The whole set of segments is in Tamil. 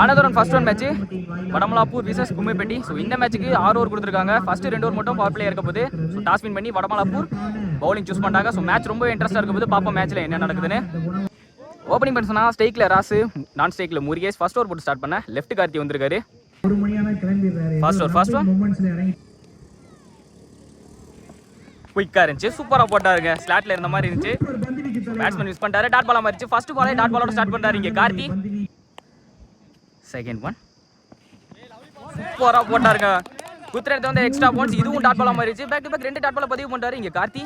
ஆனதரன் first one match Vadamalapur versus Kummipatti. So இந்த மேட்ச்சுக்கு ஆறு ஓவர் கொடுத்துருக்காங்க. ஃபர்ஸ்ட் ரெண்டு ஓவர் மட்டும் பவர் பிளே இருக்க போது ஸோ டாஸ் வின் பண்ணி வடமலாப்பூர் பவுலிங் சூஸ் பண்ணிட்டாங்க. ஸோ மேட்ச் ரொம்ப இன்ட்ரெஸ்ட்டாக இருக்க போது பார்ப்போம் மேட்ச்சில் என்ன நடக்குதுன்னு. ஓப்பனிங் பண்ண சொன்னால் ஸ்டேக்கில் ராசு நான் ஸ்டேக்கில் முருகேஷ். ஃபர்ஸ்ட் ஓவர் போட்டு ஸ்டார்ட் பண்ண. லெஃப்ட் கார்த்தி வந்திருக்காரு. ஃபர்ஸ்ட் ஓவர் ஃபர்ஸ்ட் ஒன் குயிக்காக இருந்துச்சு. சூப்பராக போட்டாருங்க. ஸ்லாட்டில் இருந்த மாதிரி இருந்துச்சு. பேட்ஸ்மேன் யூஸ் பண்ணிட்டாரு. டாட் பாலா மாறிச்சு. ஃபர்ஸ்ட் பாலே டாட் பாலோட ஸ்டார்ட் பண்ணுறாரு இங்கே கார்த்தி. செகண்ட் ஒன் சூப்பராக போட்டாருங்க. குத்துற இடத்துல வந்து எக்ஸ்ட்ரா பாயிண்ட்ஸ் இதுவும் டாட் பாலா மாறிச்சு பேக் டு பேக் ரெண்டு டாட் பாலா பதிவு பண்ணிட்டாரு இங்கே கார்த்தி.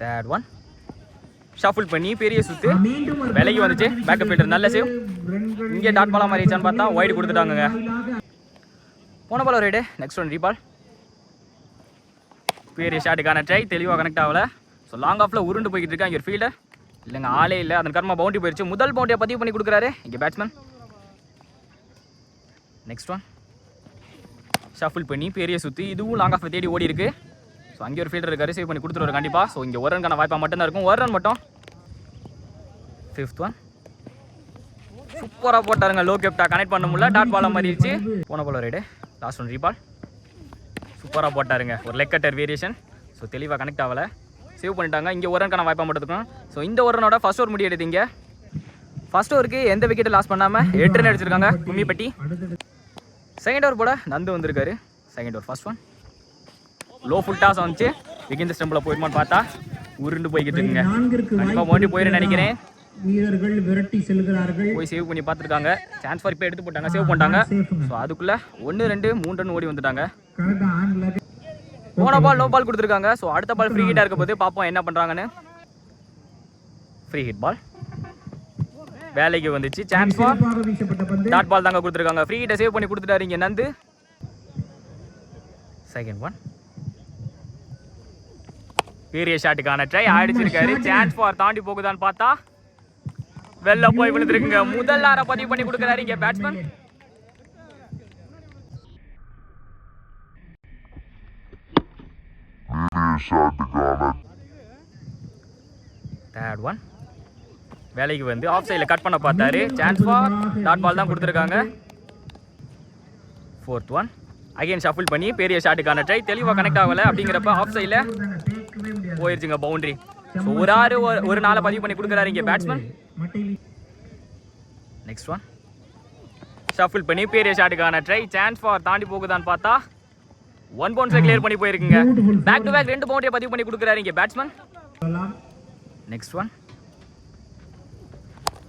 தேர்ட் ஒன் ஷஃபிள் பண்ணி பெரிய சுத்து. விலகி வந்துச்சு. பேக்கப் ஃபீல்டர் நல்ல சேவ் இங்கே டாட் பாலா மாறிச்சான்னு பார்த்தா ஒயிட் கொடுத்துட்டாங்கங்க. வாயிலாக போன பால் ரைடு நெக்ஸ்ட் ஒன் ரீபால் பெரிய ஷாட்டுக்கான ட்ரை தெளிவாக கனெக்ட் ஆகல. ஸோ லாங் ஆஃபில் உருண்டு போய்கிட்டு இருக்கான் இங்கே ஃபீல்டர் இல்லைங்க ஆளே இல்லை. அதன் கர்மா பவுண்டரி போயிடுச்சு முதல் பவுண்டரியை பதிவு பண்ணி கொடுக்குறாரு. இங்கே பேட்ஸ்மேன் நெக்ஸ்ட் ஒன் ஷஃபில் பண்ணி பெரிய சுற்றி இதுவும் லாங் ஆஃப் தேடி ஓடி இருக்கு. ஸோ அங்கே ஒரு ஃபீல்டர் இருக்காரு. சேவ் பண்ணி கொடுத்துருவாரு கண்டிப்பாக ஸோ இங்கே ஒரு ரன்கான வாய்ப்பாக மட்டும்தான் இருக்கும். ஒரு ரன் மட்டும். ஃபிஃப்த் ஒன் சூப்பராக போட்டாருங்க லோ கேப்டா கனெக்ட் பண்ண முடியல. டாட் பாலாக மாறிடுச்சு. போன போல ரைடு லாஸ்ட் ஒன் ரீபால் சூப்பராக போட்டாருங்க. ஒரு லெக் கட்டர் வேரியேஷன் ஸோ தெளிவாக கனெக்ட் ஆகலை. சேவ் பண்ணிட்டாங்க. இங்கே ஒரு ரன்கான வாய்ப்பாக மட்டும் இருக்கும் ஸோ இந்த ஒரு ரனோட ஃபர்ஸ்ட் ஓவர் முடி எடுத்தீங்க. ஃபர்ஸ்ட் ஓவருக்கு எந்த விக்கெட்டை லாஸ் பண்ணாமல் எட்டு ரன் அடிச்சிருக்காங்க கும்மிப்பட்டி செகண்ட் ஓவர் போட நந்து வந்திருக்காரு. Second over first one low full toss வந்துச்சு. விகிந்த ஸ்டம்பில் போயிருமான்னு பார்த்தா உருண்டு போய்கிட்டு இருக்குங்க. கண்டிப்பாக மோண்டி போயிரு நினைக்கிறேன். வீரர்கள் விரட்டி செல்கிறார்கள். போய் சேவ் பண்ணி பார்த்துருக்காங்க. சான்ஸ் ஃபார் இப்போ எடுத்து போட்டாங்க. சேவ் பண்ணிட்டாங்க. ஸோ அதுக்குள்ளே ஒன்று ரெண்டு மூணு ரன் ஓடி வந்துட்டாங்க. போன பால் நோ பால் கொடுத்துருக்காங்க. ஸோ அடுத்த பால் ஃப்ரீ ஹிட்டாக இருக்க போது பார்ப்போம் என்ன பண்ணுறாங்கன்னு ஃப்ரீ ஹிட் பால் வேலைக்கு வந்துச்சு. சான்ஸ் பந்து. டாட் பால் தாங்க கொடுத்துருக்காங்க. ஃப்ரீ ஹிட்டை சேவ் பண்ணி கொடுத்துட்டாரு இங்கே நந்து. செகண்ட் ஒன் பெரிய ஷாட்டுக்கான ட்ரை அடிச்சிருக்காரு. சான்ஸ் ஃபார் தாண்டி போகுதான்னு பார்த்தா வெளில போய் விழுந்துருக்குங்க. முதல் ஆரை பதிவு பண்ணி கொடுக்குறாரு இங்கே பேட்ஸ்மேன் தேர்ட் ஒன் வேலைக்கு வந்து ஆஃப் சைடில் கட் பண்ண பார்த்தாரு. சான்ஸ் ஃபார் டாட் பால் தான் கொடுத்துருக்காங்க. ஃபோர்த் ஒன் அகைன் ஷஃபில் பண்ணி பெரிய ஷாட்டுக்கான ட்ரை தெளிவாக கனெக்ட் ஆகலை அப்படிங்கிறப்ப ஆஃப் சைடில் போயிருச்சுங்க பவுண்டரி ஸோ ஒரு ஆறு ஒரு- ஒரு நாளை பதிவு பண்ணி கொடுக்குறாரு இங்கே பேட்ஸ்மேன் நெக்ஸ்ட் ஒன் ஷஃபில் பண்ணி பெரிய ஷாட்டுக்கான ட்ரை சான்ஸ் ஃபார் தாண்டி போகுதான்னு பார்த்தா ஒன் பவுன்ஸை கிளியர் பண்ணி போயிருக்குங்க. பேக் டு பேக் ரெண்டு பவுண்டரியை பதிவு பண்ணி கொடுக்குறாரு இங்கே பேட்ஸ்மேன். நெக்ஸ்ட் ஒன்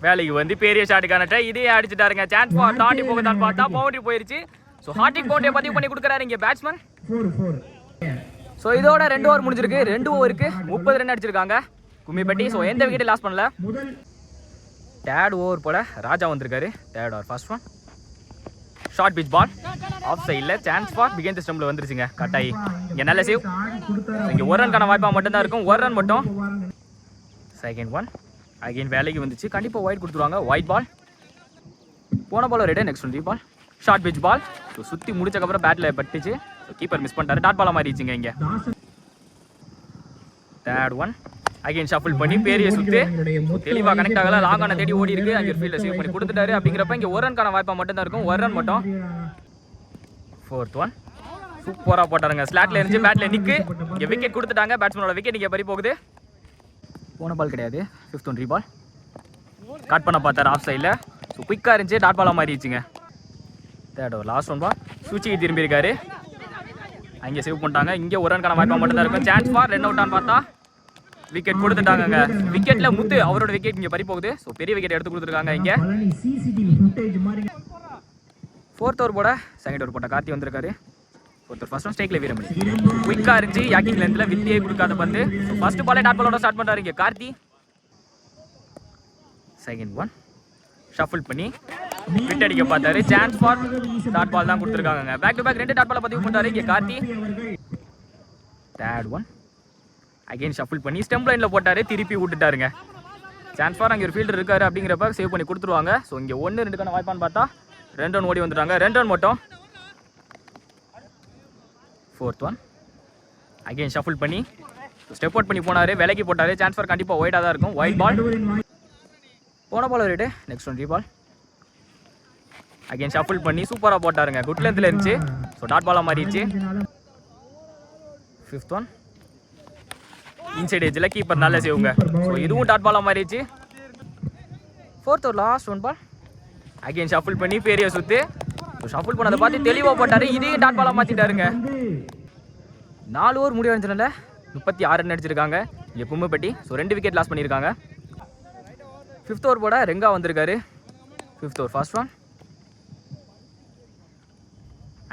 வேலைக்கு வந்து பெரிய ஷாட்டுக்கான ட்ரை இதே அடிச்சுட்டாருங்க. சான்ஸ் தாண்டி போகுதான்னு பார்த்தா பவுண்டரி போயிருச்சு. ஸோ ஹார்டிக் பவுண்டரியை பதிவு பண்ணி கொடுக்குறாரு இங்கே பேட்ஸ்மேன். ஸோ இதோட ரெண்டு ஓவர் முடிஞ்சிருக்கு. ரெண்டு ஓவருக்கு முப்பது ரன் அடிச்சிருக்காங்க. கும்மிப்பட்டி ஸோ எந்த விக்கெட்டும் லாஸ் பண்ணல. தேர்ட் ஓவர் போல ராஜா வந்திருக்காரு. Third over first one short pitch ball off சைடில் சான்ஸ் ஃபார் பிகேன் ஸ்டம்பில் வந்துருச்சுங்க. கட்டாயி. இங்கே நல்ல சேவ் இங்கே ஒரு ரன்கான வாய்ப்பாக மட்டும்தான் இருக்கும். ஒரு ரன் மட்டும். செகண்ட் ஒன் அகைன் வேலைக்கு வந்துச்சு. கண்டிப்பாக ஒயிட் கொடுத்துருவாங்க. ஒயிட் பால் போன ball ready next one ball short pitch ball so சுற்றி முடிச்சக்கப்புறம் பேட்டில் பட்டுச்சு. கீப்பர் மிஸ் பண்ணிட்டாரு. டாட் பாலாக மாறிடுச்சுங்க இங்கே. தேர்ட் ஒன் அகைன் ஷஃபிள் பண்ணி பெரிய சுத்து. தெளிவாக கனெக்ட் ஆகல. லாங்கான தேடி ஓடி இருக்கு. அங்கே ஃபீல்டில் சேவ் பண்ணி கொடுத்துட்டாரு. அப்படிங்கிறப்ப இங்கே ஒரு ரன்கான வாய்ப்பாக மட்டும் தான் இருக்கும். ஒரு ரன் மட்டும். ஃபோர்த் ஒன் சூப்பராக போட்டாருங்க. ஸ்லாட்ல இருந்துச்சு பேட்ல நிக்கு. இங்கே விக்கெட் கொடுத்துட்டாங்க. பேட்ஸ்மேனோட விக்கெட் இங்கே பறி போகுது. போன பால் கிடையாது. ஃபிஃப்த் ஒன் பால் கட் பண்ண பார்த்தாரு ஆஃப் சைடில் ஸோ குயிக்காக இருந்துச்சு. டாட் பாலாக மாறிடுச்சுங்க. Third over last one ball சூச்சிக்கு திரும்பி இருக்காரு அங்கே சேவ் பண்ணிட்டாங்க. இங்கே ஒரு ரன்கான வாய்ப்பாக மட்டும் தான் இருக்கும். சான்ஸ் ஃபார் ரன் அவுட்டான்னு பார்த்தா. விக்கெட் கொடுத்துட்டாங்க விக்கெட்ல முத்து அவரோட விக்கெட் இங்கே பறி போகுது ஸோ பெரிய விக்கெட் எடுத்து கொடுத்துருக்காங்க இங்கே. ஃபோர்த் ஓவர் போட செகண்ட் ஓவர் போட்ட கார்த்தி வந்திருக்காரு. ஒருத்தர் ஃபர்ஸ்ட் ஒன் ஸ்டேக்ல வீரமணி. குயிக்காக இருந்துச்சு யாக்கிங் லென்த்தில் வித்தியே கொடுக்காத பந்து. ஃபர்ஸ்ட் பாலே டாட் பாலோட ஸ்டார்ட் பண்ணுறாரு இங்கே கார்த்தி. செகண்ட் ஒன் ஷஃபிள் பண்ணி விட் அடிக்க பார்த்தாரு. சான்ஸ் ஃபார் டாட் பால் தான் கொடுத்துருக்காங்க பேக் டு பேக் ரெண்டு டாட் பாலை பதிவு பண்ணுறாரு இங்கே Karthi. Third one again shuffle பண்ணி ஸ்டெம் லைனில் போட்டாரு திருப்பி விட்டுட்டாருங்க. சான்ஸ் ஃபார் அங்கே ஒரு ஃபீல்டர் இருக்காரு அப்படிங்கிறப்ப சேவ் பண்ணி கொடுத்துருவாங்க. ஸோ இங்கே ஒன்று ரெண்டுக்கான வாய்ப்பான்னு பார்த்தா ரெண்டு ரன் ஓடி வந்துட்டாங்க ரெண்டு ரன் மட்டும். ஃபோர்த் ஒன் அகைன் ஷஃபிள் பண்ணி ஸ்டெப் அவுட் பண்ணி போனார். விலைக்கு போட்டார். சான்ஸ் ஃபார் கண்டிப்பாக ஒயிட்டாக தான் இருக்கும். ஒயிட் பால் போன ball rate next one ball again shuffle பண்ணி சூப்பராக போட்டாருங்க. குட் லென்த்தில் இருந்துச்சு. ஸோ டாட் பாலாக மாறிடுச்சு. ஃபிஃப்த் ஒன் இன்சைட் ஏஜில் கீப்பர் நல்லா சேவுங்க ஸோ இதுவும் டாட் பாலாக மாறிடுச்சு. ஃபோர்த் ஒரு last one ball again shuffle பண்ணி பெரிய சுற்று ஸோ ஷஃபிள் பண்ணதை பார்த்து தெளிவாக போட்டாரு. இதையும் டாட் பாலாக மாற்றிட்டாருங்க நாலு ஓவர் முடிவு அடைஞ்சதுனால முப்பத்தி ஆறு ரன் அடிச்சிருக்காங்க. இங்கே கும்மிப்பட்டி ஸோ ரெண்டு விக்கெட் லாஸ் பண்ணியிருக்காங்க. ஃபிஃப்த் ஓவர் போட ரெங்கா வந்திருக்காரு. Fifth over first one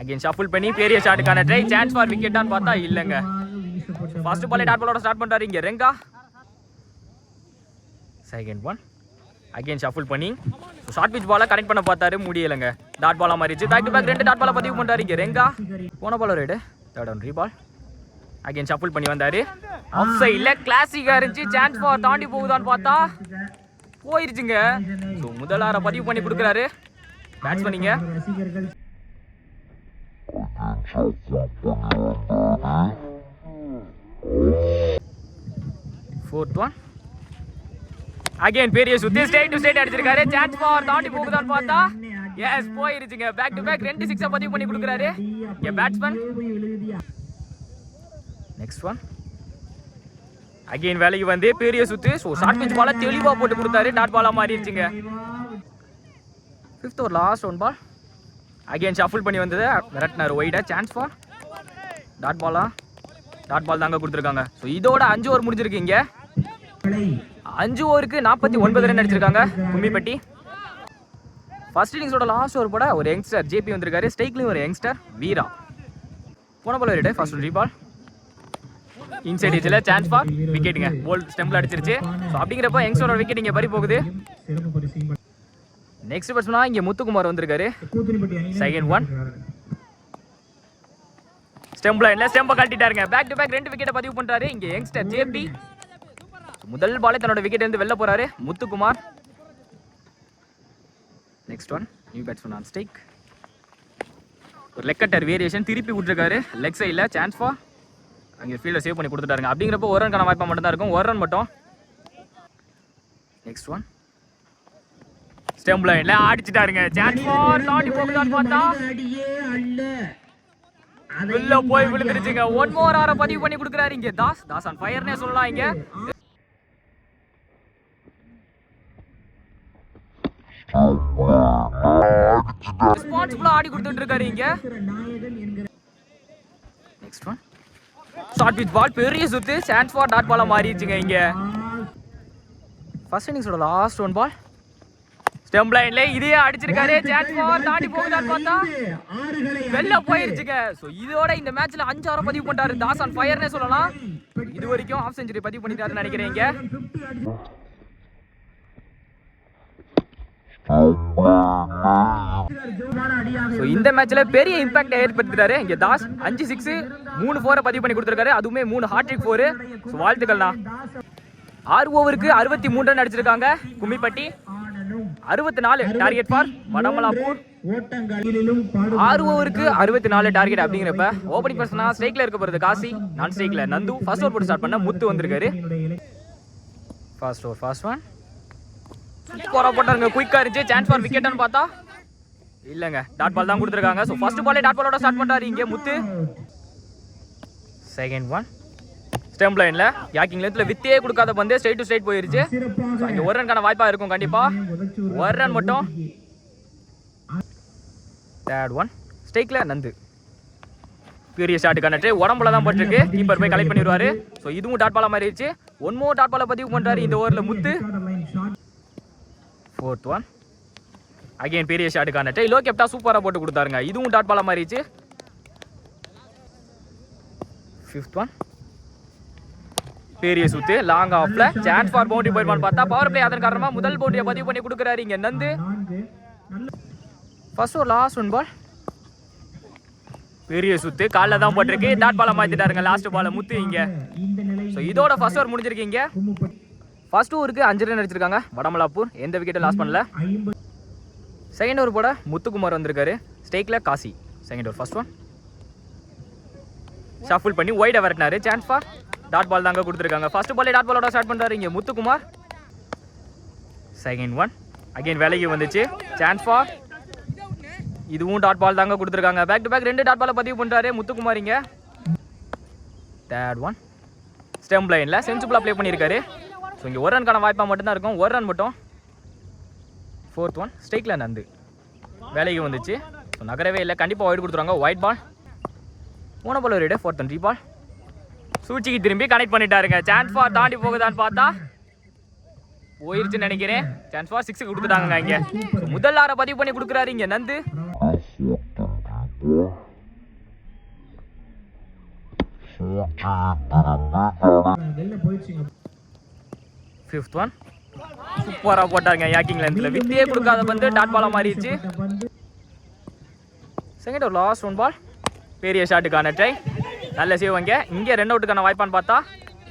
again shuffle பண்ணி பெரிய ஷாட்டுக்கான ட்ரை சான்ஸ் ஃபார் விக்கெட்டான்னு பார்த்தா இல்லைங்க. ஃபர்ஸ்ட் பாலே டாட் பாலோட ஸ்டார்ட் பண்ணுறாரு இங்கே. Renga. Second one again shuffle பண்ணி ஷார்ட் பிச் பாலை கனெக்ட் பண்ண பார்த்தாரு முடியலைங்க. டாட் பாலா மாறிச்சு பேக் டு பேக் ரெண்டு டாட் பாலை பதிவு பண்ணுறாரு இங்கே. ரெங்கா. போன ball ride. Third one reball again shuffle பண்ணி வந்தாரு. ஆஃப் சைடில் கிளாசிக்காக இருந்துச்சு. சான்ஸ் ஃபார் தாண்டி போகுதான்னு பார்த்தா போயிருச்சுங்க. ஸோ முதலார பதிவு பண்ணி கொடுக்குறாரு. பேட்ஸ் பண்ணீங்க ரசிகர்கள் ஃபோர்த் ஒன் அகைன் பெரிய சுத்தி ஸ்டேட் டு ஸ்டேட் அடிச்சிருக்காரு. சான்ஸ் ஃபார் தாண்டி போகுதான்னு பார்த்தா. எஸ் போயிருச்சுங்க. பேக் டு பேக் ரெண்டு சிக்ஸை பதிவு பண்ணி கொடுக்குறாரு. என் பேட்ஸ்மேன் நெக்ஸ்ட் ஒன் அகைன் வேலைக்கு வந்து பெரிய சுத்து ஸோ ஷார்ட் பிச் பால தெளிவாக போட்டு கொடுத்தாரு. டாட் பாலா மாறிடுச்சுங்க. ஃபிஃப்த் ஒரு last one ball again shuffle பண்ணி வந்தது. விரட்டினார் ஒயிடா சான்ஸ் ஃபார் டாட் பாலா டாட் பால் தாங்க கொடுத்துருக்காங்க. ஸோ இதோட அஞ்சு ஓவர் முடிஞ்சிருக்கீங்க களை அஞ்சு ஓவருக்கு நாற்பத்தி ஒன்பது ரன் அடிச்சிருக்காங்க கும்மிப்பட்டி. ஃபர்ஸ்ட் இன்னிங்ஸோட லாஸ்ட் ஓவர் போட ஒரு யங்ஸ்டர் ஜேபி வந்திருக்காரு. ஸ்டைக்லையும் ஒரு யங்ஸ்டர் வீரா. போன பால் ரைடு ஃபர்ஸ்ட் ரீபால் இன்சைட் இதில் சான்ஸ் பார் விக்கெட்டுங்க போல் ஸ்டெம்பில் அடிச்சிருச்சு. ஸோ அப்படிங்கிறப்ப யங்ஸ்டரோட விக்கெட் இங்கே பறி போகுது. நெக்ஸ்ட் பேட்ஸ்மனா இங்கே முத்துக்குமார் வந்திருக்காரு. செகண்ட் ஒன் ஸ்டெம்ப் லைன்ல ஸ்டெம்பை கழட்டிட்டாருங்க. பேக் டு பேக் ரெண்டு விக்கெட்டை பதிவு பண்றாரு. இங்க யங்ஸ்டர் ஜேபி முதல் பாலே தன்னோட விக்கெட் இருந்து வெளில போறாரு. Muthukumar. Next one new batsman on stack ஒரு லெக்கட்டர் வேரியேஷன் திருப்பி விட்டுருக்காரு. லெக் சைடில் சான்ஸ் ஃபார் அங்கே ஃபீல்டை சேவ் பண்ணி கொடுத்துட்டாருங்க. அப்படிங்கிறப்போ ஒரு ரன்கான வாய்ப்பாக மட்டும் தான் இருக்கும். ஒரு ரன் மட்டும். நெக்ஸ்ட் ஒன் ஸ்டெம்ப் லைன்ல அடிச்சிட்டாருங்க சான்ஸ் ஃபார் தாண்டி போகுதான்னு பார்த்தா. உள்ள போய் விழுந்துருச்சுங்க. ஒன் மோர் ஆர பதிவு பண்ணி கொடுக்குறாரு இங்க. தாஸ் தாஸ் ஆன் ஃபயர்னே சொல்லலாம் இங்க. ரெஸ்பான்சிபிளா ஆடி கொடுத்துட்டு இருக்காரு இங்க. Next one short pitch ball பெரிய சுத்து. சான்ஸ் ஃபார் டாட் பாலா மாறிடுச்சுங்க இங்க. ஃபர்ஸ்ட் இன்னிங்ஸோட லாஸ்ட் ஒன் பால் ஸ்டெம் லைன்ல இதே அடிச்சிருக்காரு. ஃபார் தாண்டி போகுதான்னு பார்த்தா வெளில போயிருச்சுங்க. ஸோ இதோட இந்த மேட்ச்ல அஞ்சு ஆரம் பதிவு பண்ணிட்டாரு. தாஸ் ஆன் ஃபயர்னே சொல்லலாம். இது வரைக்கும் ஆஃப் செஞ்சுரி பதிவு பண்ணிட்டாருன்னு ஸோ இந்த மேட்ச்ல பெரிய இம்பாக்ட் ஏற்படுத்திட்டாரு. இங்க தாஸ் அஞ்சு சிக்ஸ் மூணு ஃபோரை பதிவு பண்ணி கொடுத்துருக்காரு. அதுவுமே மூணு ஹாட்ரிக் ஃபோரு வாழ்த்துக்கள்ண்ணா. ஆறு ஓவருக்கு அறுபத்தி ரன் அடிச்சிருக்காங்க. கும்மிப்பட்டி. அறுபத்தி நாலு டார்கெட் பார் வடமலாப்பூர். ஆறு ஓவருக்கு அறுபத்தி நாலு டார்கெட் அப்படிங்கிறப்ப ஓப்பனிங் பர்சனா ஸ்ட்ரைக்ல இருக்க போறது காசி நான் ஸ்ட்ரைக்ல நந்து. ஃபர்ஸ்ட் ஓவர் போட்டு ஸ்டார்ட் பண்ண முத்து வந்திருக்காரு. Fast first over first one ஸ்கோரா போட்டாருங்க குயிக்கா இருந்துச்சு. சான்ஸ் ஃபார் விக்கெட்னு பார்த்தா இல்லைங்க. டாட் பால் தான் கொடுத்துருக்காங்க. ஸோ ஃபர்ஸ்ட் பாலே டாட் பாலோட ஸ்டார்ட் பண்ணுறாரு இங்கே முத்து. செகண்ட் ஒன் ஸ்டெம் லைன்ல யாக்கிங் லென்த்ல வித்தே கொடுக்காத பந்தே ஸ்ட்ரைட் டு ஸ்ட்ரைட் போயிருச்சு. அங்கே ஒரு ரன்கான வாய்ப்பா இருக்கும் கண்டிப்பா. உதச்சு ஒரு ரன் மட்டும். தேர்ட் ஒன் ஸ்டேக்ல நந்து. பெரிய ஷாட்டுக்கான ட்ரே உடம்புல தான் பட்டிருக்கு கீப்பர் போய் கலெக்ட் பண்ணிடுவாரு. ஸோ இதுவும் டாட் பாலா மாறிடுச்சு ஒன் மோர் டாட் பாலா பதிவு பண்றாரு இந்த ஓவரில் முத்து. ஃபோர்த் ஒன் அகைன் பெரிய ஷாட்டுக்கான ட்ரை லோ கேப்டா சூப்பராக போட்டு கொடுத்தாருங்க. இதுவும் டாட் பாலா மாறிடுச்சு ஃபிஃப்த் ஒன் பெரிய சுத்து லாங் ஆஃப்ல சான்ஸ் ஃபார் பவுண்டரி போயிருமான்னு பார்த்தா பவர் பிளே அதன் காரணமா முதல் பவுண்டரியை பதிவு பண்ணி கொடுக்குறாரு இங்க நந்து. ஃபர்ஸ்ட் ஒரு லாஸ்ட் ஒன் பால் பெரிய சுத்து காலில் தான் போட்டிருக்கு. டாட் பாலை மாற்றிட்டாருங்க லாஸ்ட் பாலை முத்து இங்க. ஸோ இதோட ஃபர்ஸ்ட் ஓவர் முடிஞ்சிருக்கீங்க ஃபர்ஸ்ட் ஓவருக்கு அஞ்சு ரன் அடிச்சிருக்காங்க. வடமலாப்பூர் எந்த விக்கெட்டும் லாஸ் பண்ணல. செகண்ட் ஓவர் போட முத்துக்குமார் வந்திருக்காரு. ஸ்டேக்கில் Kasi. Second over first one shuffle பண்ணி ஒயிட விரட்டினாரு. சான்ஸ் ஃபார் டாட் பால் தாங்க கொடுத்துருக்காங்க. ஃபர்ஸ்ட் பாலே டாட் பாலோட ஸ்டார்ட் பண்ணுறாரு இங்கே முத்துக்குமார். செகண்ட் ஒன் அகைன் வேலைக்கு வந்துச்சு. சான்ஸ் ஃபார் இதுவும் டாட் பால் தாங்க கொடுத்துருக்காங்க. பேக் டு பேக் ரெண்டு டாட் பாலை பதிவு பண்ணுறாரு முத்துக்குமாரிங்க தேர்ட் ஒன் ஸ்டெம் லைனில் சென்சிபிளாக ப்ளே பண்ணியிருக்காரு. ஸோ இங்கே ஒரு ரன்கான வாய்ப்பாக மட்டும்தான் இருக்கும். ஒரு ரன் மட்டும். ஃபோர்த் ஒன் ஸ்ட்ரைக்கில் நந்து. வேலைக்கு வந்துச்சு. ஸோ நகரவே இல்லை. கண்டிப்பாக ஒயிட் கொடுத்துருவாங்க. ஒயிட் பால் மூணு பால் ஒரு ஃபோர்த் ஒன் த்ரீ பால் சூழ்ச்சிக்கு திரும்பி கனெக்ட் பண்ணிட்டாருங்க. சான்ஸ் ஃபார் தாண்டி போகுதான்னு பார்த்தா போயிருச்சுன்னு நினைக்கிறேன். சான்ஸ் ஃபார் சிக்ஸுக்கு கொடுத்துட்டாங்க இங்கே. முதல் ஆற பதிவு பண்ணி கொடுக்குறாரு இங்கே நந்து. ஃபிஃப்த் ஒன் சூப்பராக போட்டாருங்க யாக்கிங் லென்த்தில் வித்தியே கொடுக்காத பந்து டாட் பாலாக மாறிடுச்சு. செகண்ட் ஒரு லாஸ்ட் ஒன் பால் பெரிய ஷாட்டுக்கான ட்ரை நல்ல சேவ் அங்கே இங்கே ரெண்டு அவுட்டுக்கான வாய்ப்பான்னு பார்த்தா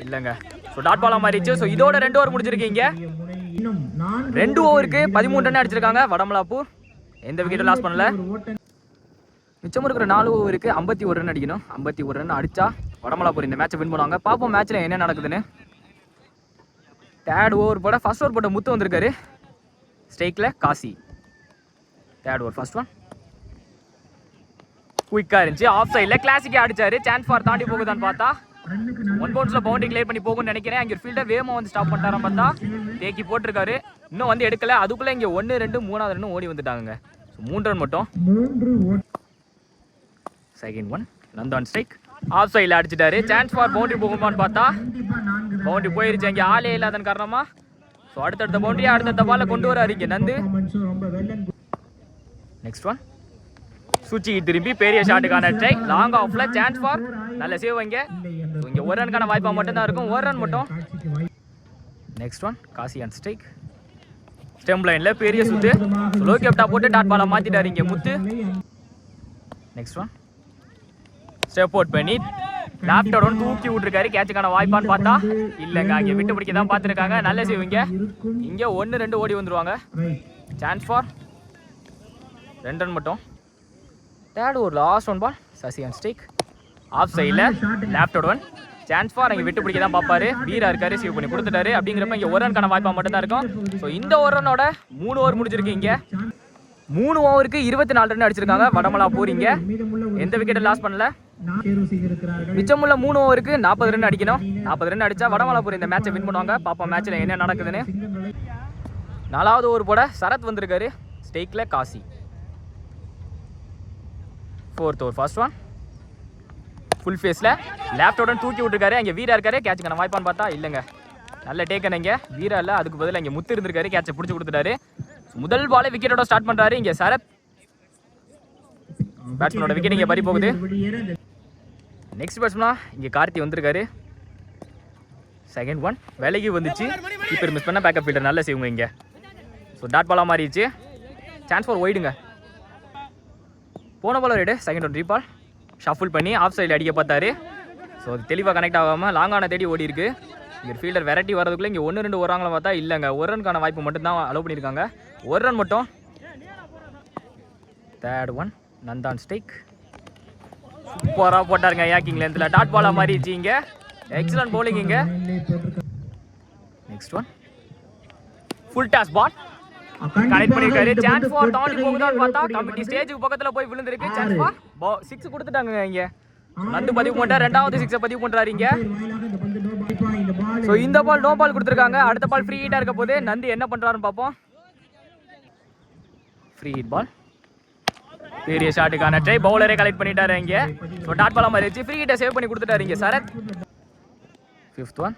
இல்லைங்க. ஸோ டாட் பாலாக மாறிச்சு ஸோ இதோட ரெண்டு ஓவர் முடிச்சிருக்கீங்க ரெண்டு ஓவருக்கு பதிமூணு ரன் அடிச்சிருக்காங்க வடமலாப்பூர். எந்த விக்கெட்டும் லாஸ் பண்ணல. மிச்சம் இருக்கிற நாலு ஓவருக்கு ஐம்பத்தி ஒரு ரன் அடிக்கணும். ஐம்பத்தி ஒரு ரன் அடிச்சா வடமலாப்பூர் இந்த மேட்சை வின் பண்ணுவாங்க. பார்ப்போம் மேட்ச்சில் என்ன நடக்குதுன்னு. தேர்ட் ஓவர் போட ஃபர்ஸ்ட் ஓவர் போட்ட முத்து வந்திருக்காரு. ஸ்ட்ரைக்கில் Kasi. Third over first one குயிக்காக இருந்துச்சு. ஆஃப் சைடில் கிளாசிக்காக அடிச்சாரு சான்ஸ் ஃபார் தாண்டி போகுதான்னு பார்த்தா ஒன் பவுன்ஸில் பவுண்டரி கிளியர் பண்ணி போகும்னு நினைக்கிறேன். அங்கே ஃபீல்டர் வேகமாக வந்து ஸ்டாப் பண்ணிட்டாராம் பார்த்தா தேக்கி போட்டிருக்காரு. இன்னும் வந்து எடுக்கல. அதுக்குள்ளே இங்கே ஒன்று ரெண்டு மூணாவது ரெண்டு ஓடி வந்துட்டாங்க மூன்று ரன் மட்டும். மூன்று செகண்ட் ஒன் நந்தான் ஸ்ட்ரைக் ஆஃப் சைடில் அடிச்சிட்டாரு. சான்ஸ் ஃபார் பவுண்டரி போகுமான்னு பார்த்தா பவுண்டரி போயிருச்சு. அங்கே ஆளே இல்லாதன் காரணமா. ஸோ அடுத்தடுத்த பவுண்டரி அடுத்தடுத்த பாலில் கொண்டு வராரு இங்கே நந்து. நெக்ஸ்ட் ஒன் சுச்சிக்கு திரும்பி பெரிய ஷாட்டுக்கான ட்ரை லாங் ஆஃப்ல சான்ஸ் ஃபார் நல்ல சேவ் இங்கே. இங்கே ஒரு ரன்கான வாய்ப்பாக மட்டும்தான் இருக்கும். ஒரு ரன் மட்டும். Next one Kasi on strike stump லைனில் பெரிய சுத்து லோ கேப்டா போட்டு டாட் பாலை மாற்றிட்டாரு இங்கே Muthu. Next one step out பண்ணி லேப்டாப் தூக்கி விட்டுருக்காரு. கேட்சுக்கான வாய்ப்பான்னு பார்த்தா இல்லைங்க. அங்கே விட்டு பிடிக்க தான் பார்த்துருக்காங்க. நல்ல சேவ் இங்கே. இங்கே ஒன்று ரெண்டு ஓடி வந்துருவாங்க. சான்ஸ் ஃபார் ரெண்டு ரன் மட்டும். தேர்ட் ஒரு last one ball Sasi on strike off சைடில் லேப்டாப் ஒன் சான்ஸ் ஃபார் அங்கே விட்டு பிடிக்க தான் பார்ப்பாரு. வீரா இருக்காரு சேவ் பண்ணி கொடுத்துட்டாரு. அப்படிங்கிறப்ப இங்கே ஒரு ரன்கான வாய்ப்பாக மட்டும்தான் இருக்கும். ஸோ இந்த ஒரு ரன்னோட மூணு ஓவர் முடிஞ்சிருக்கு இங்கே. மூணு ஓவருக்கு இருபத்தி நாலு ரன் அடிச்சிருக்காங்க. மீதமுள்ள ஒரு எந்த விக்கெட்டை லாஸ் பண்ணல? மிச்சமுள்ள மூணு ஓவருக்கு நாற்பது ரன் அடிக்கணும். நாற்பது ரன் அடிச்சா வடமலாப்பூர் இந்த மேட்சை வின் பண்ணுவாங்க. பாப்போம் மேட்ச்சில் என்ன நடக்குதுன்னு. நாலாவது ஓவர் போட சரத் வந்திருக்காரு. ஸ்டேக்கில் Kasi. Fourth over first one full ஃபேஸில் லேப்டோட தூக்கி விட்டுருக்காரு. அங்கே வீரா இருக்காரு. கேட்சுக்கான வாய்ப்பான்னு பார்த்தா இல்லைங்க. நல்ல டேக்கன் இங்கே. வீரா இல்லை அதுக்கு பதில் இங்கே முத்து இருந்திருக்காரு. கேட்சை பிடிச்சி கொடுத்துட்டாரு. முதல் பாலே விக்கெட்டோட ஸ்டார்ட் பண்ணுறாரு இங்கே சரத். பேட்ஸ்மேனோட விக்கெட் இங்கே பறி போகுது. நெக்ஸ்ட் பேட்ஸ்மனா இங்கே கார்த்தி வந்திருக்காரு. செகண்ட் ஒன் விலகி வந்துச்சு. கீப்பர் மிஸ் பண்ண பேக்கப் ஃபீல்டர் நல்லா செய்வோங்க இங்கே. ஸோ டாட் பாலாக மாறிடுச்சு. சான்ஸ் ஃபார் ஓயிடுங்க போன பால் ரைடு செகண்ட் ஒன் ரீபால் ஷஃபுல் பண்ணி ஆஃப் சைடில் அடிக்க பார்த்தாரு. ஸோ அது தெளிவாக கனெக்ட் ஆகாமல் லாங்கான தேடி ஓடி இருக்கு. இங்கே ஃபீல்டர் வெரைட்டி வரதுக்குள்ளே இங்கே ஒன்று ரெண்டு வராங்களா பார்த்தா இல்லைங்க. ஒரு ரன்கான வாய்ப்பு மட்டும்தான் அலோவ் பண்ணியிருக்காங்க. ஒரு ரன் மட்டும். தேர்ட் ஒன் நந்தான் ஸ்டேக் சூப்பராக போட்டாருங்க யாக்கிங் டாட் பாலாக மாறிடுச்சு இங்கே. எக்ஸலன்ட் பவுலிங் இங்கே. Next one full toss ball connect பண்ணிருக்காரு சான்ஸ் ஃபார் தாண்டி போகுதான்னு பார்த்தா கமிட்டி. ஸ்டேஜுக்கு பக்கத்துல போய் விழுந்திருக்கு. சான்ஸ் ஃபார் சிக்ஸ் கொடுத்துட்டாங்க இங்க. நந்து பதிவு பண்ணிட்டா ரெண்டாவது சிக்ஸை பதிவு பண்றாரு இங்க. ஸோ இந்த பால் நோ பால் கொடுத்துருக்காங்க. அடுத்த பால் ஃப்ரீ ஹீட்டாக இருக்க போது நந்து என்ன பண்றாருன்னு பார்ப்போம். ஃப்ரீ ஹிட் பால் பெரிய ஷாட்டுக்கான ட்ரை பவுலரே கலெக்ட் பண்ணிட்டாரு இங்க. ஸோ டாட் பாலா மாதிரி ஃப்ரீ ஹிட்டை சேவ் பண்ணி கொடுத்துட்டாரு இங்க. Sarath. Fifth one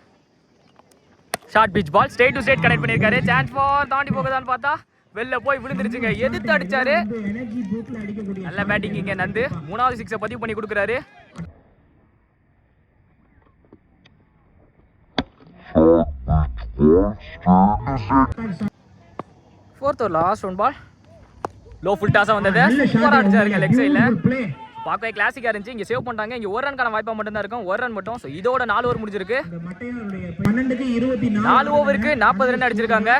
short pitch ball straight to straight connect பண்ணியிருக்காரு. சான்ஸ் ஃபார் தாண்டி போகுதான்னு பார்த்தா வெளில போய் விழுந்துருச்சுங்க. எதிர்த்து அடிச்சாரு. நல்ல பேட்டிங் இங்க நந்து. மூணாவது சிக்ஸை பதிவு பண்ணி கொடுக்குறாரு. ஃபோர்த் ஒரு last one ball low full டாஸாக வந்தது. சூப்பராக அடிச்சாருங்க லெக் சைடில் பார்க்கவே கிளாசிக்காக இருந்துச்சு. இங்கே சேவ் பண்ணிட்டாங்க. இங்கே ஒரு ரன்கான வாய்ப்பாக மட்டும்தான் இருக்கும். ஒரு ரன் மட்டும். ஸோ இதோட நாலு ஓவர் முடிஞ்சிருக்கு. இருபத்தி நாலு ஓவருக்கு நாற்பது ரன் அடிச்சிருக்காங்க.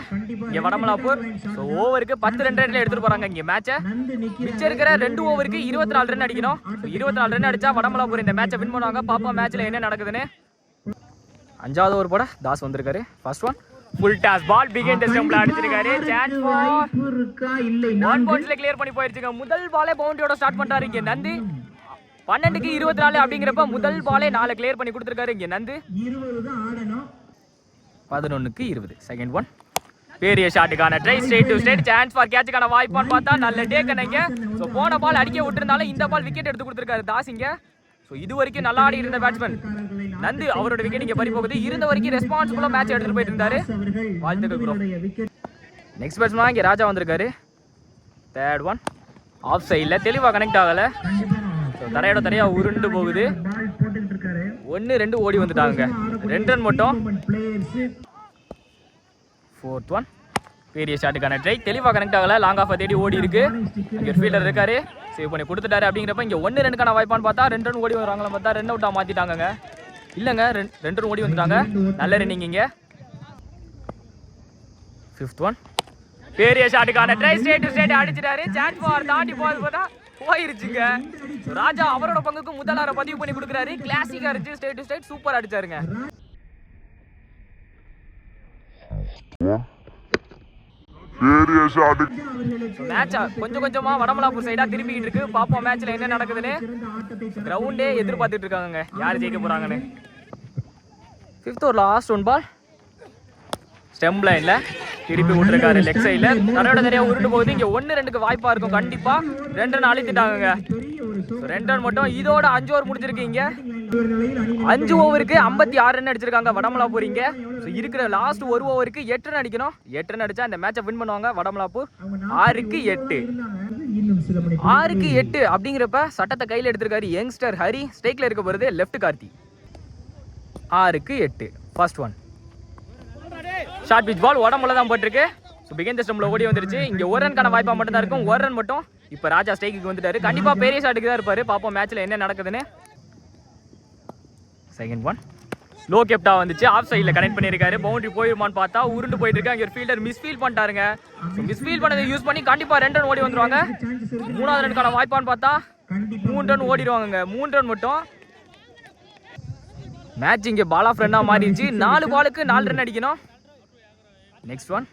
இங்கே வடமலாப்பூர். ஸோ ஓவருக்கு பத்து ரெண்டு ரன்ல எடுத்துட்டு போறாங்க. இங்கே மேட்சை மிச்சம் இருக்கிற ரெண்டு ஓவருக்கு இருபத்தி நாலு ரன் அடிக்கணும். இருபத்தி நாலு ரன் அடிச்சா வடமலாப்பூர் இந்த மேட்சை வின் பண்ணுவாங்க. பாப்பா மேட்ச்சில் என்ன நடக்குதுன்னு? அஞ்சாவது ஓவர் போட தாஸ் வந்திருக்காரு. First one full toss ball பிகைன் ஸ்டம்ப்ல அடிச்சிருக்காரு. சான்ஸ் ஃபார் வாய்ப்பு இருக்கா? இல்லை ஒன் பவுன்ஸ்ல கிளியர் பண்ணி போயிருச்சுங்க. முதல் பாலே பவுண்டரியோட ஸ்டார்ட் பண்றாரு இங்க நந்து. பன்னெண்டுக்கு இருபத்தி நாலு அப்படிங்கிறப்ப முதல் பாலே நாலு கிளியர் பண்ணி கொடுத்துருக்காரு இங்க நந்து. இருபது தான் ஆடணும். பதினொன்னுக்கு இருபது. செகண்ட் ஒன் பெரிய ஷாட்டுக்கான try straight to straight chance for கேட்சுக்கான வாய்ப்பான்னு பார்த்தா நல்ல டேக்கனைங்க ஸோ போன பால் அடிக்க விட்டுருந்தாலும் இந்த பால் விக்கெட் எடுத்து கொடுத்துருக்காரு தாசிங்க ஸோ இது வரைக்கும் நல்லா ஆடி இருந்த பேட்ஸ்மேன் நந்து அவரோட விக்கெட் இங்கே பறி போகுது இருந்த வரைக்கும் ரெஸ்பான்சிபிளாக மேட்ச் எடுத்துகிட்டு போயிட்டு இருந்தாரு. வாழ்த்துக்கள் நெக்ஸ்ட் பேட்ஸ்மேன் இங்கே ராஜா வந்திருக்காரு. தேர்ட் ஒன் ஆஃப் சைடில் தெளிவாக கனெக்ட் ஆகலை. ஸோ தரையோட தரையாக உருண்டு போகுது. ஒன்று ரெண்டு ஓடி வந்துட்டாங்க. ரெண்டு ரன் மட்டும். ஃபோர்த் ஒன் பெரிய ஷாட்டுக்கான ட்ரை தெளிவாக கனெக்ட் ஆகலை. லாங் ஆஃப் தேடி ஓடி இருக்கு. இங்கே ஃபீல்டர் இருக்காரு. சேவ் பண்ணி கொடுத்துட்டாரு. அப்படிங்கிறப்ப இங்கே ஒன்று ரெண்டுக்கான வாய்ப்பான்னு பார்த்தா ரெண்டு ரன் ஓடி வராங்களா பார்த்தா ரெண்டு அவுட்டாக மாற்றிட்டாங்கங்க இல்லைங்க ரெண்டு ரெண்டு ரன் ஓடி வந்துட்டாங்க. நல்ல ரன்னிங் இங்கே. ஃபிஃப்த் ஒன் பெரிய ஷாட்டுக்கான ட்ரை ஸ்டேட் டு அடிச்சிட்டாரு. சான்ஸ் ஃபார் தாண்டி போகிறது பார்த்தா போயிருச்சுங்க. ராஜா அவரோட பங்குக்கு முதலார பதிவு பண்ணி கொடுக்குறாரு. கிளாசிக்காக இருந்துச்சு. ஸ்டேட் டு ஸ்டேட் சூப்பர் அடிச்சாருங்க பெரிய ஷாட் மேட்ச் கொஞ்சம் கொஞ்சமா வடமலாப்பூர் சைடா திரும்பிக்கிட்டு இருக்கு. பாப்போம் மேட்ச்ல என்ன நடக்குதுன்னு. கிரவுண்டே எதிர்பார்த்துட்டு இருக்காங்க யார் ஜெயிக்க போறாங்கன்னு. ஃபிஃப்த் ஒரு லாஸ்ட் ஒன் பால் ஸ்டெம் லைன்ல திருப்பி விட்டுருக்காரு லெக் சைடுல தரையோட நிறைய உருண்டு போகுது. இங்க ஒன்னு ரெண்டுக்கு வாய்ப்பா இருக்கும். கண்டிப்பா ரெண்டு ரன் அழித்துட்டாங்க ரெண்டு ரன் மட்டும். இதோட அஞ்சு ஓவர் முடிஞ்சிருக்கு இங்க. அஞ்சு ஓவருக்கு ஐம்பத்தி ஆறு ரன் அடிச்சிருக்காங்க வடமலாப்பூர் இங்க. ஸோ இருக்கிற லாஸ்ட் ஒரு ஓவருக்கு எட்டு ரன் அடிக்கணும். எட்டு ரன் அடிச்சா இந்த மேட்சை வின் பண்ணுவாங்க வடமலாப்பூர். ஆறுக்கு எட்டு. ஆறுக்கு எட்டு அப்படிங்கிறப்ப சட்டத்தை கையில் எடுத்திருக்காரு யங்ஸ்டர் ஹரி. ஸ்ட்ரைக்ல இருக்க போகிறது லெஃப்ட் கார்த்தி. ஆறுக்கு எட்டு. First one short pitch ball உடம்புல தான் போட்டிருக்கு ஸோ பிகன் ஸ்டம்பில் ஓடி வந்துருச்சு. இங்கே ஒரு ரன்கான வாய்ப்பாக மட்டும் தான் இருக்கும். ஒரு ரன் மட்டும் இப்போ ராஜா ஸ்டைக்கு வந்துட்டாரு. கண்டிப்பாக பெரிய ஷாட்டுக்கு தான் இருப்பார். பார்ப்போம் மேட்ச்சில் என்ன நடக்குதுன்னு. செகண்ட் ஒன் லோ கெப்டா வந்துச்சு. ஆஃப் சைடில் கனெக்ட் பண்ணியிருக்காரு. பவுண்டரி போயிருமான்னு பார்த்தா உருண்டு போயிட்டு இருக்கு அங்கே ஒரு ஃபீல்டர் மிஸ்ஃபீல் பண்ணிட்டாருங்க. மிஸ்ஃபீல் பண்ணதை யூஸ் பண்ணி கண்டிப்பாக ரெண்டு ரன் ஓடி வந்துருவாங்க. மூணாவது ரனுக்கான வாய்ப்பான்னு பார்த்தா மூணு ரன் ஓடிடுவாங்க மூணு ரன் மட்டும். மேட்ச் இங்கே பால் ஆஃப் ரன்னாக மாறிடுச்சு. நாலு பாலுக்கு நாலு ரன் அடிக்கணும். நெக்ஸ்ட் ஒன்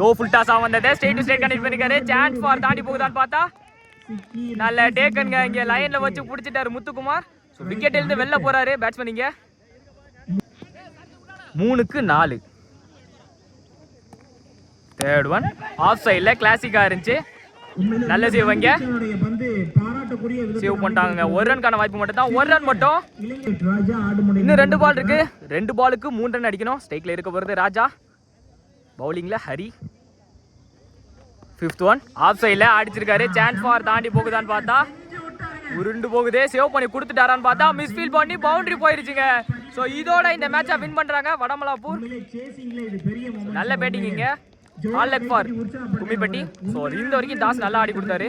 லோ ஃபுல் டாஸா வந்தது. ஸ்டேட் டு ஸ்டேட் கனெக்ட் பண்ணிருக்காரு. சான்ஸ் ஃபார் தாண்டி போகுதான்னு பார்த்தா நல்ல டேக்கன்ங்க இங்க லைன்ல வச்சு பிடிச்சிட்டாரு முத்துக்குமார். ஸோ விக்கெட் இருந்து வெளில போறாரு பேட்ஸ்மேன் இங்க. மூணுக்கு நாலு. தேர்ட் ஒன் ஆஃப் சைடில் கிளாசிக்கா இருந்துச்சு. நல்ல சேவ் சேவ் பண்ணிட்டாங்க ஒரு ரன்கான வாய்ப்பு மட்டும். தான் ஒரு ரன் மட்டும் இன்னும் ரெண்டு பால் இருக்கு. ரெண்டு பாலுக்கு மூணு ரன் அடிக்கணும். ஸ்ட்ரைக்ல இருக்க போறது ராஜா. பவுலிங்ல ஹரி. ஃபிஃப்த் ஒன் ஆஃப் சைடில் அடிச்சிருக்காரு. சான்ஸ் ஃபார் தாண்டி போகுதான்னு பார்த்தா. உருண்டு போகுதே. சேவ் பண்ணி கொடுத்துட்டாரான்னு பார்த்தா மிஸ்ஃபீல் பண்ணி பவுண்டரி போயிருச்சுங்க. ஸோ இதோட இந்த மேட்சை வின் பண்றாங்க வடமலாப்பூர். நல்ல பேட்டிங் இங்க. All luck for Kummipatti. So இந்த வரைக்கும் தாஸ் நல்லா ஆடி கொடுத்தாரு.